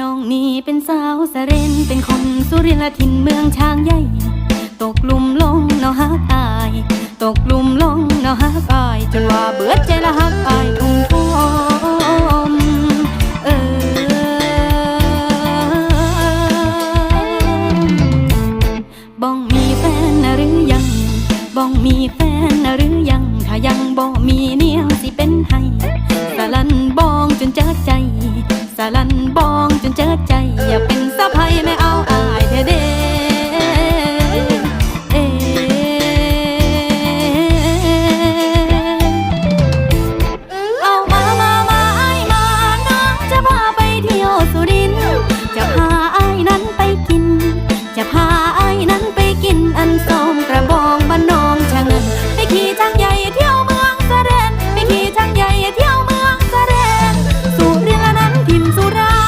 น้องนี่เป็นสาวสะเรนเป็นคนสุรินทร์ถิ่นเมืองช้างใหญ่ ตกลุมลงเนาฮักอาย ตกลุมลงเนาฮักอาย จนว่าเบื่อใจละฮักอายทุ่งทมเออบ้องมีแฟนนะหรือยังบ้องมีแฟนนะหรือยัง ถ้ายังบ่มี